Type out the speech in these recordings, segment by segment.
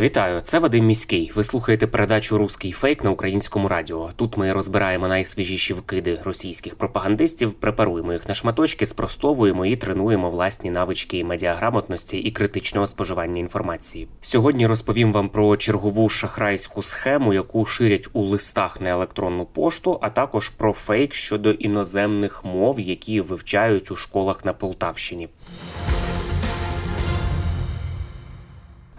Вітаю, це Вадим Міський. Ви слухаєте передачу Руський фейк на українському радіо. Тут ми розбираємо найсвіжіші вкиди російських пропагандистів, препаруємо їх на шматочки, спростовуємо і тренуємо власні навички медіаграмотності і критичного споживання інформації. Сьогодні розповім вам про чергову шахрайську схему, яку ширять у листах на електронну пошту, а також про фейк щодо іноземних мов, які вивчають у школах на Полтавщині.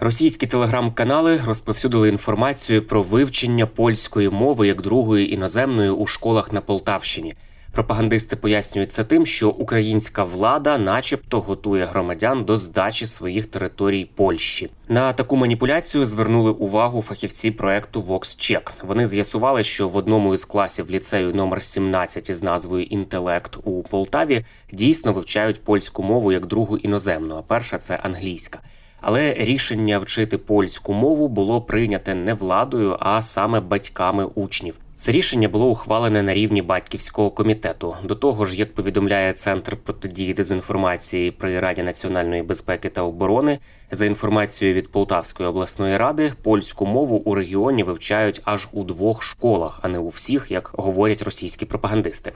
Російські телеграм-канали розповсюдили інформацію про вивчення польської мови як другої іноземної у школах на Полтавщині. Пропагандисти пояснюють це тим, що українська влада, начебто, готує громадян до здачі своїх територій Польщі. На таку маніпуляцію звернули увагу фахівці проекту VoxCheck. Вони з'ясували, що в одному із класів ліцею номер 17 із назвою Інтелект у Полтаві дійсно вивчають польську мову як другу іноземну, а перша це англійська. Але рішення вчити польську мову було прийняте не владою, а саме батьками учнів. Це рішення було ухвалене на рівні батьківського комітету. До того ж, як повідомляє Центр протидії дезінформації при Раді національної безпеки та оборони, за інформацією від Полтавської обласної ради, польську мову у регіоні вивчають аж у двох школах, а не у всіх, як говорять російські пропагандисти.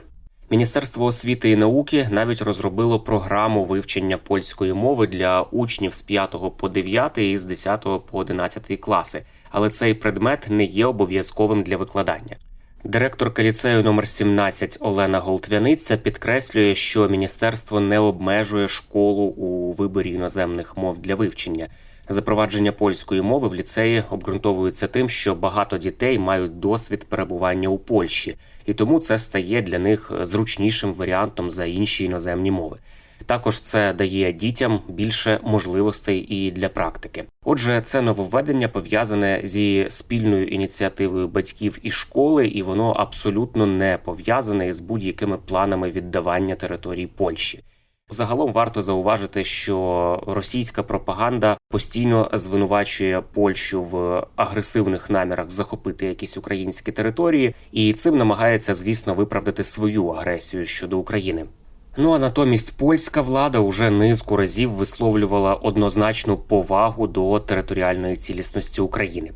Міністерство освіти і науки навіть розробило програму вивчення польської мови для учнів з 5 по 9 і з 10 по 11 класи, але цей предмет не є обов'язковим для викладання. Директорка ліцею номер 17 Олена Голтвяниця підкреслює, що міністерство не обмежує школу у виборі іноземних мов для вивчення. Запровадження польської мови в ліцеї обґрунтовується тим, що багато дітей мають досвід перебування у Польщі, і тому це стає для них зручнішим варіантом за інші іноземні мови. Також це дає дітям більше можливостей і для практики. Отже, це нововведення пов'язане зі спільною ініціативою батьків і школи, і воно абсолютно не пов'язане з будь-якими планами віддавання територій Польщі. Загалом варто зауважити, що російська пропаганда постійно звинувачує Польщу в агресивних намірах захопити якісь українські території, і цим намагається, звісно, виправдати свою агресію щодо України. Ну а натомість польська влада уже низку разів висловлювала однозначну повагу до територіальної цілісності України.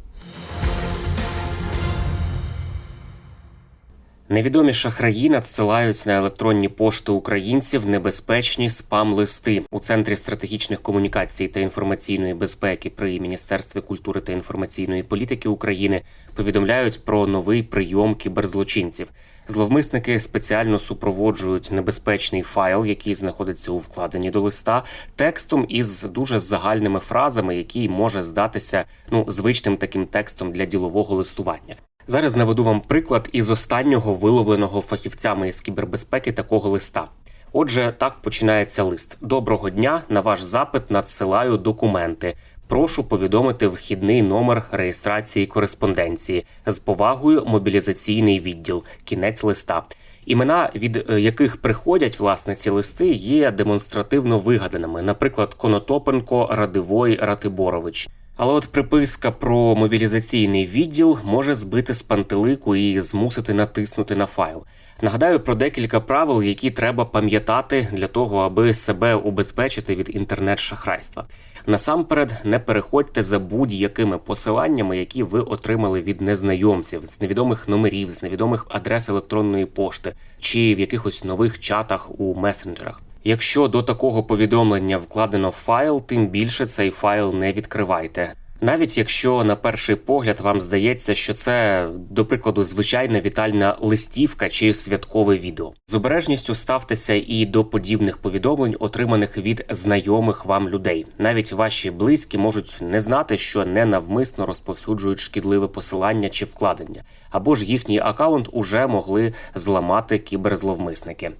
Невідомі шахраї надсилають на електронні пошти українців небезпечні спам-листи у центрі стратегічних комунікацій та інформаційної безпеки при міністерстві культури та інформаційної політики України повідомляють про новий прийом кіберзлочинців. Зловмисники спеціально супроводжують небезпечний файл, який знаходиться у вкладенні до листа, текстом із дуже загальними фразами, який може здатися ну звичним таким текстом для ділового листування. Зараз наведу вам приклад із останнього виловленого фахівцями із кібербезпеки такого листа. Отже, так починається лист. Доброго дня. На ваш запит надсилаю документи. Прошу повідомити вхідний номер реєстрації кореспонденції з повагою мобілізаційний відділ. Кінець листа. Імена, від е, яких приходять власне ці листи, є демонстративно вигаданими, наприклад, Конотопенко, Радивой, Ратиборович. Але от приписка про мобілізаційний відділ може збити з пантелику і змусити натиснути на файл. Нагадаю про декілька правил, які треба пам'ятати для того, аби себе убезпечити від інтернет-шахрайства. Насамперед, не переходьте за будь-якими посиланнями, які ви отримали від незнайомців з невідомих номерів, з невідомих адрес електронної пошти чи в якихось нових чатах у месенджерах. Якщо до такого повідомлення вкладено файл, тим більше цей файл не відкривайте. Навіть якщо на перший погляд вам здається, що це, до прикладу, звичайна вітальна листівка чи святкове відео. З обережністю ставтеся і до подібних повідомлень, отриманих від знайомих вам людей. Навіть ваші близькі можуть не знати, що ненавмисно розповсюджують шкідливе посилання чи вкладення, або ж їхній акаунт уже могли зламати кіберзловмисники.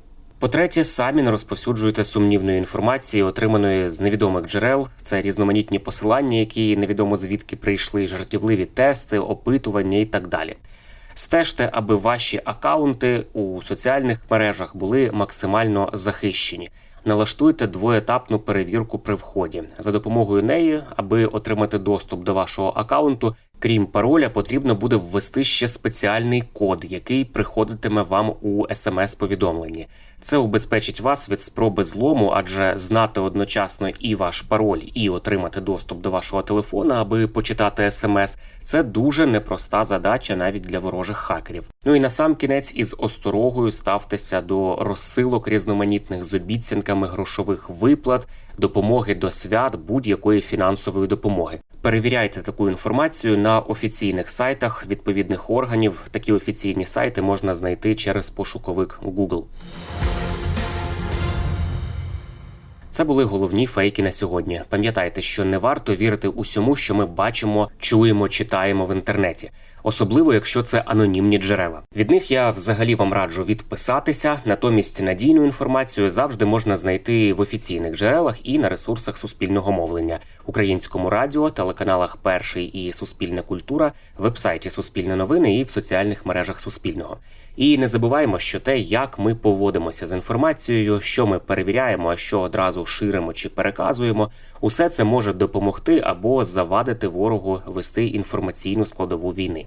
По-третє, самі не розповсюджуйте сумнівної інформації, отриманої з невідомих джерел. Це різноманітні посилання, які невідомо звідки прийшли, жартівливі тести, опитування і так далі. Стежте, аби ваші акаунти у соціальних мережах були максимально захищені. Налаштуйте двоетапну перевірку при вході. За допомогою неї, аби отримати доступ до вашого акаунту, крім пароля, потрібно буде ввести ще спеціальний код, який приходитиме вам у смс-повідомленні. Це убезпечить вас від спроби злому, адже знати одночасно і ваш пароль, і отримати доступ до вашого телефона, аби почитати смс. Це дуже непроста задача навіть для ворожих хакерів. Ну і на сам кінець із осторогою ставтеся до розсилок різноманітних з обіцянками грошових виплат, допомоги до свят будь-якої фінансової допомоги. Перевіряйте таку інформацію на офіційних сайтах відповідних органів. Такі офіційні сайти можна знайти через пошуковик Google. Це були головні фейки на сьогодні. Пам'ятайте, що не варто вірити усьому, що ми бачимо, чуємо, читаємо в інтернеті, особливо якщо це анонімні джерела. Від них я взагалі вам раджу відписатися. Натомість надійну інформацію завжди можна знайти в офіційних джерелах і на ресурсах суспільного мовлення, українському радіо, телеканалах Перший і Суспільна культура, вебсайті Суспільне новини і в соціальних мережах Суспільного. І не забуваємо, що те, як ми поводимося з інформацією, що ми перевіряємо, а що одразу ширимо чи переказуємо, усе це може допомогти або завадити ворогу вести інформаційну складову війни.